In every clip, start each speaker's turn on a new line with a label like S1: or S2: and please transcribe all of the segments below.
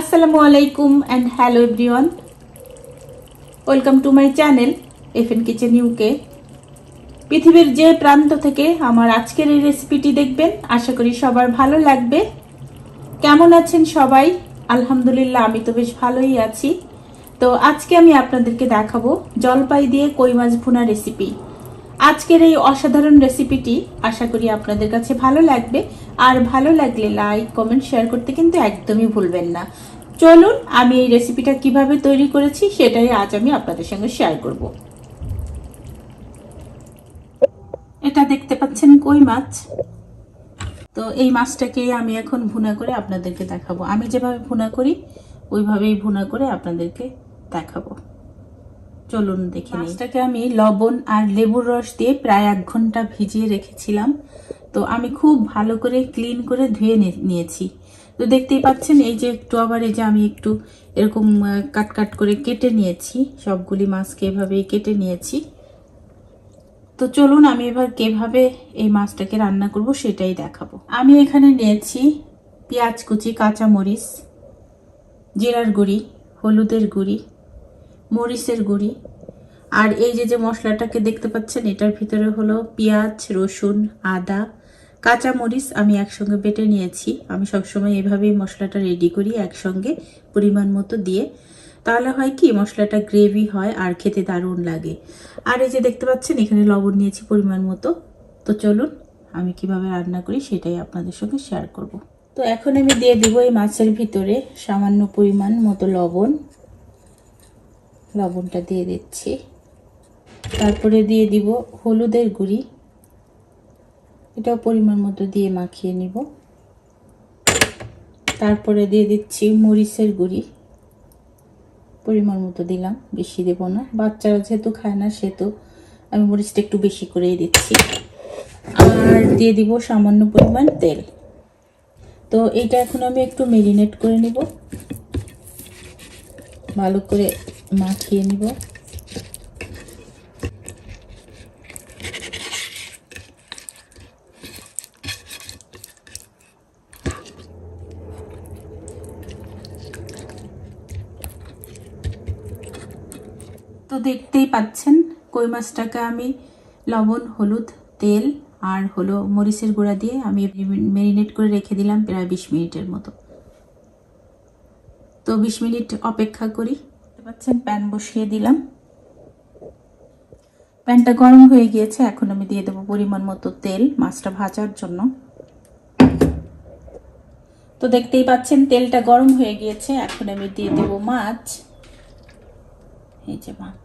S1: আসসালামু আলাইকুম and hello everyone welcome to my channel F N kitchen UK পৃথিবীর যে প্রান্ত থেকে আমার আজকের এই রেসিপিটি দেখবেন, আশা করি সবার ভালো লাগবে। কেমন আছেন সবাই? আলহামদুলিল্লাহ, আমি তো বেশ ভালোই আছি। তো আজকে আমি আপনাদেরকে দেখাবো জলপাই দিয়ে কই মাছ ভুনা রেসিপি আজকের এই অসাধারণ রেসিপিটি আশা করি আপনাদের কাছে ভালো লাগবে। আর ভালো লাগলে লাইক, কমেন্ট, শেয়ার করতে কিন্তু একদমই ভুলবেন না। চলুন, আমি এই রেসিপিটা কীভাবে তৈরি করেছি সেটাই আজ আমি আপনাদের সঙ্গে শেয়ার করব। এটা দেখতে পাচ্ছেন কই মাছ? তো এই মাছটাকে আমি এখন ভুনা করে আপনাদেরকে দেখাবো। আমি যেভাবে ভুনা করি, ওইভাবেই ভুনা করে আপনাদেরকে দেখাবো। চলুন দেখে মাছটাকে আমি লবণ আর লেবুর রস দিয়ে প্রায় এক ঘণ্টা ভিজিয়ে রেখেছিলাম। তো আমি খুব ভালো করে ক্লিন করে ধুয়ে নিয়েছি। তো দেখতেই পাচ্ছেন, এই যে একটু আবার এই যে আমি একটু এরকম কাট কাট করে কেটে নিয়েছি। সবগুলি মাছকে এভাবেই কেটে নিয়েছি। তো চলুন আমি এবার কীভাবে এই মাছটাকে রান্না করব সেটাই দেখাবো। আমি এখানে নিয়েছি পেঁয়াজ কুচি, কাঁচামরিচ, জিরার গুঁড়ি, হলুদের গুঁড়ি মরিচের গুঁড়ি। আর এই যে যে মশলাটাকে দেখতে পাচ্ছেন, এটার ভিতরে হলো পেঁয়াজ, রসুন, আদা, কাঁচা মরিচ আমি একসঙ্গে বেটে নিয়েছি। আমি সবসময় এভাবেই মশলাটা রেডি করি, একসঙ্গে পরিমাণ মতো দিয়ে। তাহলে হয় কি, মশলাটা গ্রেভি হয় আর খেতে দারুণ লাগে। আর এই যে দেখতে পাচ্ছেন, এখানে লবণ নিয়েছি পরিমাণ মতো। তো চলুন, আমি কীভাবে রান্না করি সেটাই আপনাদের সঙ্গে শেয়ার করব। তো এখন আমি দিয়ে দেবো এই মাছের ভিতরে সামান্য পরিমাণ মতো লবণ। লবণটা দিয়ে দিচ্ছি। তারপরে দিয়ে দিব হলুদের গুঁড়ি। এটাও পরিমাণ মতো দিয়ে মাখিয়ে নিব। তারপরে দিয়ে দিচ্ছি মরিচের গুঁড়ি। পরিমাণ মতো দিলাম, বেশি দেব না। বাচ্চারা যেহেতু খায় না, সেহেতু আমি মরিচটা একটু বেশি করেই দিচ্ছি। আর দিয়ে দিব সামান্য পরিমাণ তেল। তো এইটা এখন আমি একটু মেরিনেট করে নিব। ভালো করে মাখিয়ে নিব। তো দেখতেই পাচ্ছেন কই মাছটাকে আমি লবণ, হলুদ, তেল আর হলো মরিচের গুঁড়া দিয়ে আমি মেরিনেট করে রেখে দিলাম প্রায় বিশ মিনিটের মতো। তো বিশ মিনিট অপেক্ষা করি। পাচ্ছেন? প্যান বসিয়ে দিলাম। প্যানটা গরম হয়ে গিয়েছে, এখন আমি দিয়ে দেবো পরিমাণ মতো তেল, মাছটা ভাজার জন্য। তো দেখতেই পাচ্ছেন, তেলটা গরম হয়ে গিয়েছে, এখন আমি দিয়ে দেবো মাছ। এই যে মাছ।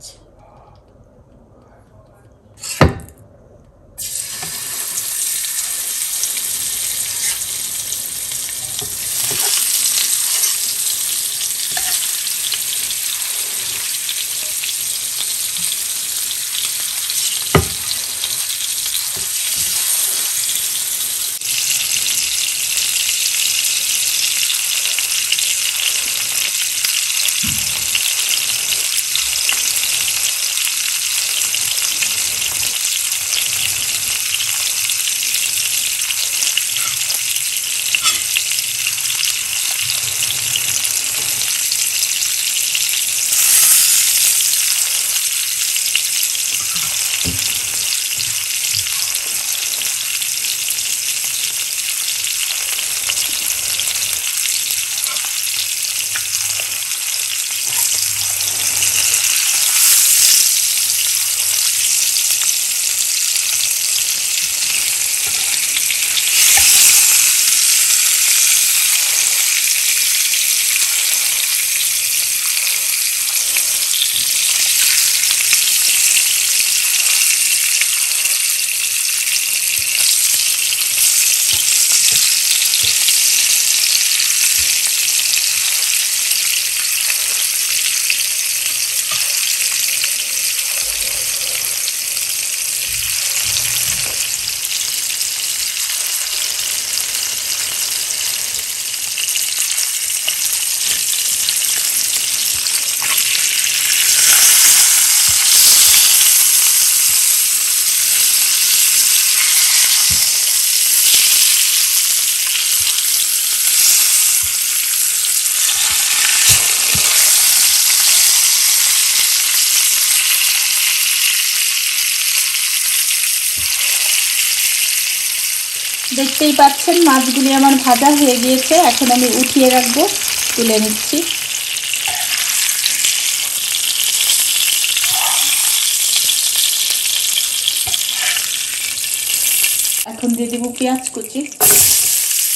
S1: দেখতেই পাচ্ছেন, মাছগুলি আমার ভাজা হয়ে গিয়েছে। এখন আমি উঠিয়ে রাখব, তুলে নিচ্ছি। এখন দিয়ে দেবো পেঁয়াজ কুচি।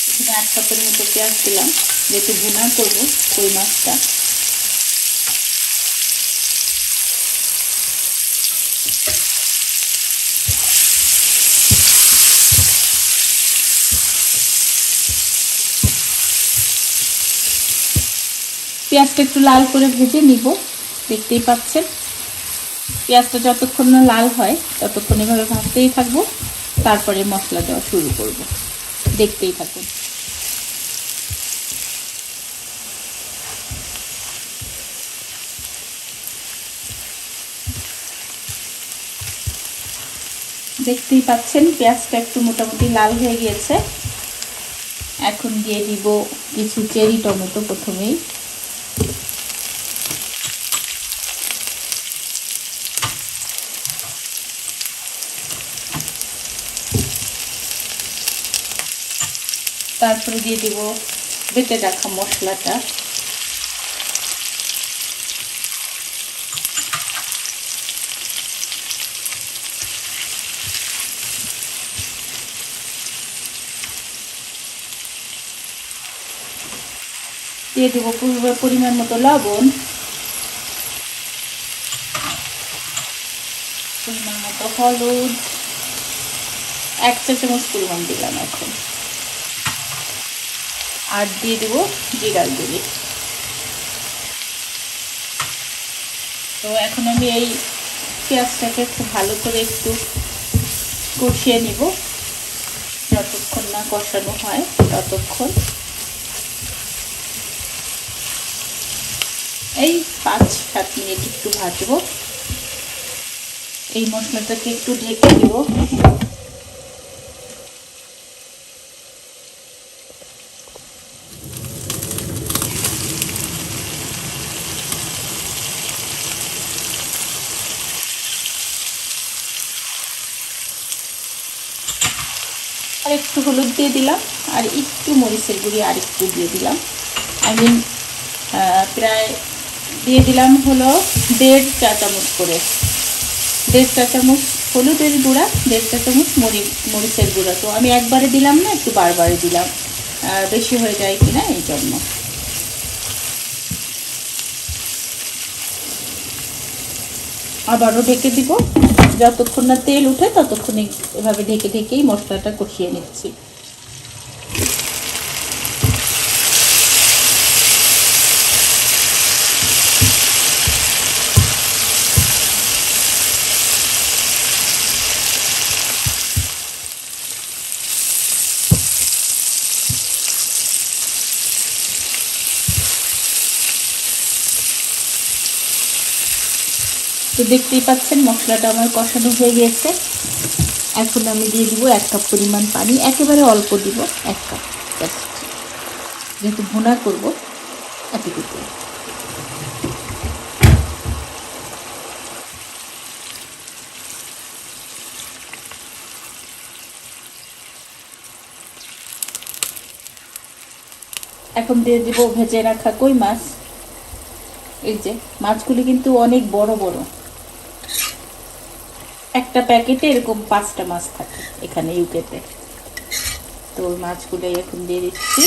S1: এখানে এক কাপের মতো পেঁয়াজ দিলাম। যেহেতু ভুনা করব কই মাছটা। পেঁয়াজটা একটু লাল করে ভেজে নিব। দেখতেই পাচ্ছেন। পেঁয়াজটা যতক্ষণ না লাল হয়, ততক্ষণ এভাবে ভাজতেই থাকব। তারপরে মশলা দেওয়া শুরু করব। দেখতেই থাকুন। দেখতেই পাচ্ছেন, পেঁয়াজটা একটু মোটামুটি লাল হয়ে গিয়েছে। এখন দিয়ে দিব কিছু চেরি টমেটো প্রথমেই। তারপরে দিয়ে দিব বেটে রাখা মশলাটা। দিয়ে দেবো পরিমাণ মতো লবণ। পরিমাণ মতো হলুদ। এক চা চামচ পরিমাণ দিলাম এখন। আর দিয়ে দেবো জিরার গুঁড়ি তো এখন আমি এই পেঁয়াজটাকে খুব ভালো করে একটু কষিয়ে নিব। যতক্ষণ না কষানো হয়, ততক্ষণ। এই পাঁচ, সাত মিনিট একটু ভাজবো। এই মশলাটাকে একটু ঢেকে দেব আর একটু হলুদ দিয়ে দিলাম আর একটু মরিচের গুঁড়ি আর একটু দিয়ে দিলাম। আই মিন প্রায় দিয়ে দিলাম হলো দেড় চা চামচ করে। দেড় চা চামচ হলুদের গুঁড়া, দেড় চা চামচ মরি, মরিচের গুঁড়া। তো আমি একবারে দিলাম না, একটু বারবারে দিলাম। বেশি হয়ে যায় কিনা এই জন্য। আবারও ঢেকে দিব। যতক্ষণ না তেল উঠে ততক্ষণ এভাবে ঢেকে ঢেকেই মশলাটা কষিয়ে নিচ্ছি। তো দেখতেই পাচ্ছেন মশলাটা আমার কষানো হয়ে গিয়েছে এখন আমি দিয়ে দিব এক কাপ পরিমাণ পানি, একেবারে অল্প দিব এক কাপ জাস্ট যেহেতু ভুনা করব এতটুকু এখন দিয়ে দিব ভেজে রাখা কই মাছ। এই যে, মাছগুলি কিন্তু অনেক বড় বড়। একটা প্যাকেটে এরকম পাঁচটা মাছ থাকে এখানে ইউকেতে তো। ওই মাছগুলোই এখন দিয়ে দিচ্ছি।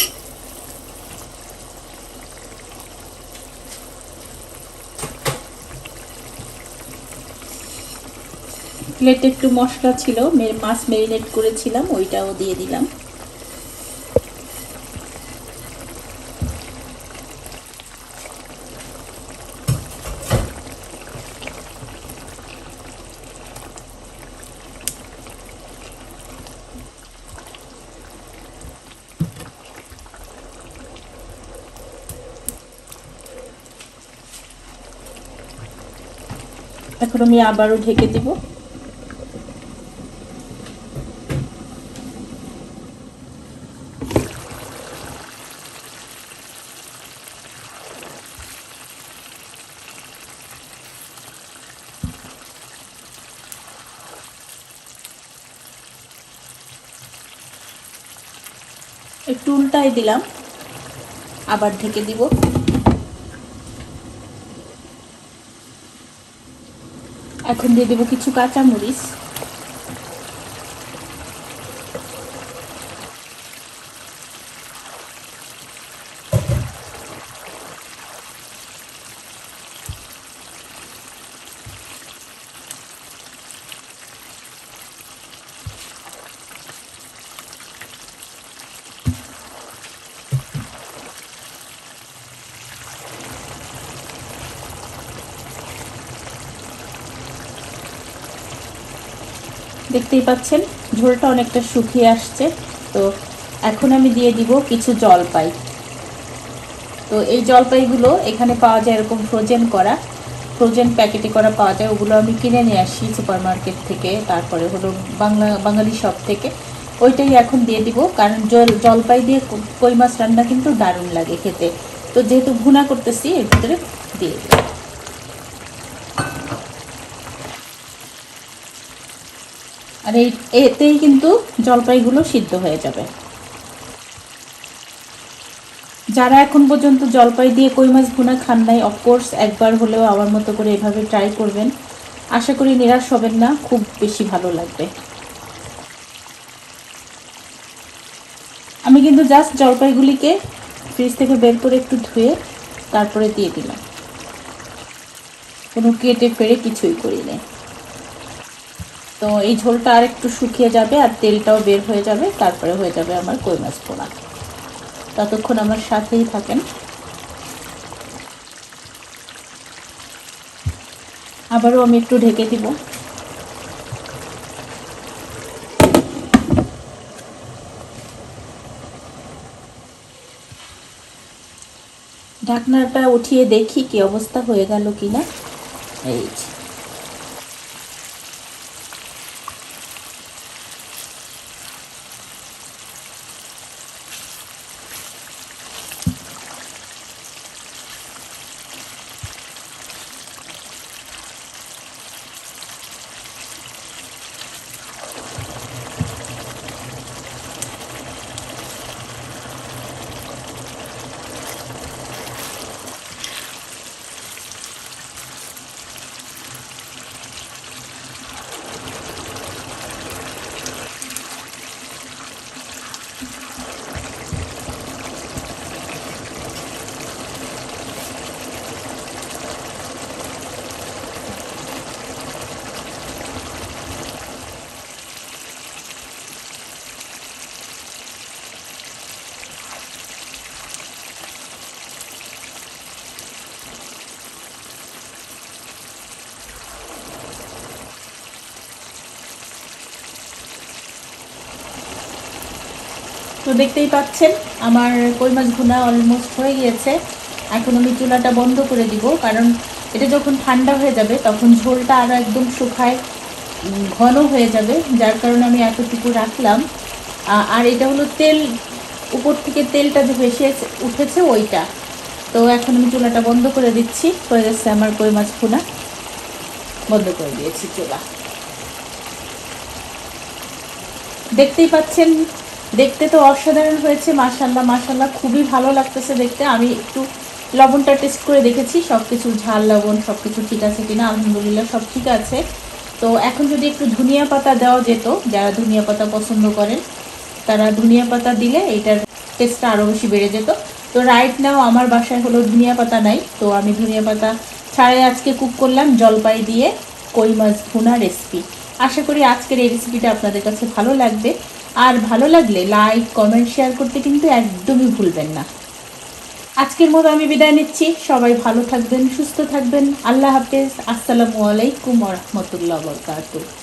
S1: প্লেটে একটু মশলা ছিল মাছ মেরিনেট করেছিলাম, ওইটাও দিয়ে দিলাম। এখন আমি আবারও ঢেকে দিব। একটু উল্টাই দিলাম। আবার ঢেকে দিব। এখন দিয়ে দেবো কিছু কাঁচামরিচ। দেখতেই পাচ্ছেন, ঝোলটা অনেকটা শুকিয়ে আসছে। তো এখন আমি দিয়ে দিব কিছু জলপাই। তো এই জলপাইগুলো এখানে পাওয়া যায় এরকম ফ্রোজেন করা। ফ্রোজেন প্যাকেটে করা পাওয়া যায়। ওগুলো আমি কিনে নিয়ে আসি সুপার মার্কেট থেকে, তারপরে হলো বাংলা, বাঙালি শপ থেকে। ওইটাই এখন দিয়ে দিব, কারণ জল, জলপাই দিয়ে কই মাছ রান্না কিন্তু দারুণ লাগে খেতে। তো যেহেতু ভুনা করতেছি, এর ভিতরে দিয়ে দিব। আর এই এতেই কিন্তু জলপাইগুলো সিদ্ধ হয়ে যাবে। যারা এখন পর্যন্ত জলপাই দিয়ে কই মাছ ভুনা খান নাই অফকোর্স একবার হলেও আমার মতো করে এভাবে ট্রাই করবেন। আশা করি নিরাশ হবেন না, খুব বেশি ভালো লাগবে। আমি কিন্তু জাস্ট জলপাইগুলিকে ফ্রিজ থেকে বের করে একটু ধুয়ে তারপরে দিয়ে দিলাম। কোনো কেটে ফেড়ে কিছুই করি নাই তো এই ঝোলটা আর একটু শুকিয়ে যাবে আর তেলটাও বের হয়ে যাবে, তারপরে হয়ে যাবে আমার কই মাছ পোড়া ততক্ষণ আমার সাথেই থাকেন। আবারও আমি একটু ঢেকে দিব। ঢাকনাটা উঠিয়ে দেখি কি অবস্থা হয়ে গেল কিনা। এই যে। তো দেখতেই পাচ্ছেন, আমার কই মাছ ঘুনা অলমোস্ট হয়ে গিয়েছে। এখন আমি চুলাটা বন্ধ করে দিব, কারণ এটা যখন ঠান্ডা হয়ে যাবে, তখন ঝোলটা আরও একদম শুকায় ঘন হয়ে যাবে, যার কারণে আমি এতটুকু রাখলাম। আর এটা হলো তেল, উপর থেকে তেলটা যে ভেসে উঠেছে ওইটা। তো এখন আমি চুলাটা বন্ধ করে দিচ্ছি, হয়ে গেছে আমার কই মাছ ভুনা। বন্ধ করে দিয়েছি চুলা। দেখতেই পাচ্ছেন দেখতে তো অসাধারণ হয়েছে মাশাল্লাহ মাশাল্লাহ খুবই ভালো লাগতেছে দেখতে। আমি একটু লবণটা টেস্ট করে দেখেছি সব কিছু ঝাল, লবণ সব কিছু ঠিক আছে কিনা, আলহামদুলিল্লাহ সব ঠিক আছে। তো এখন যদি একটু ধনিয়া পাতা দেওয়া যেত, যারা ধনিয়া পাতা পছন্দ করেন, তারা ধনিয়া পাতা দিলে এটার টেস্টটা আরও বেশি বেড়ে যেত। তো রাইট নাও আমার বাসায় হলো ধনিয়া পাতা নাই, তো আমি ধনিয়া পাতা ছাড়াই আজকে কুক করলাম জলপাই দিয়ে কই মাছ ভুনা রেসিপি আশা করি আজকের এই রেসিপিটা আপনাদের কাছে ভালো লাগবে। আর ভালো লাগলে লাইক কমেন্ট শেয়ার করতে কিন্তু একদমই ভুলবেন না। আজকের মতো আমি বিদায় নিচ্ছি। সবাই ভালো থাকবেন, সুস্থ থাকবেন। আল্লাহ হাফেজ। আসসালামু আলাইকুম রহমতুল্লাহ বরকাতুহ।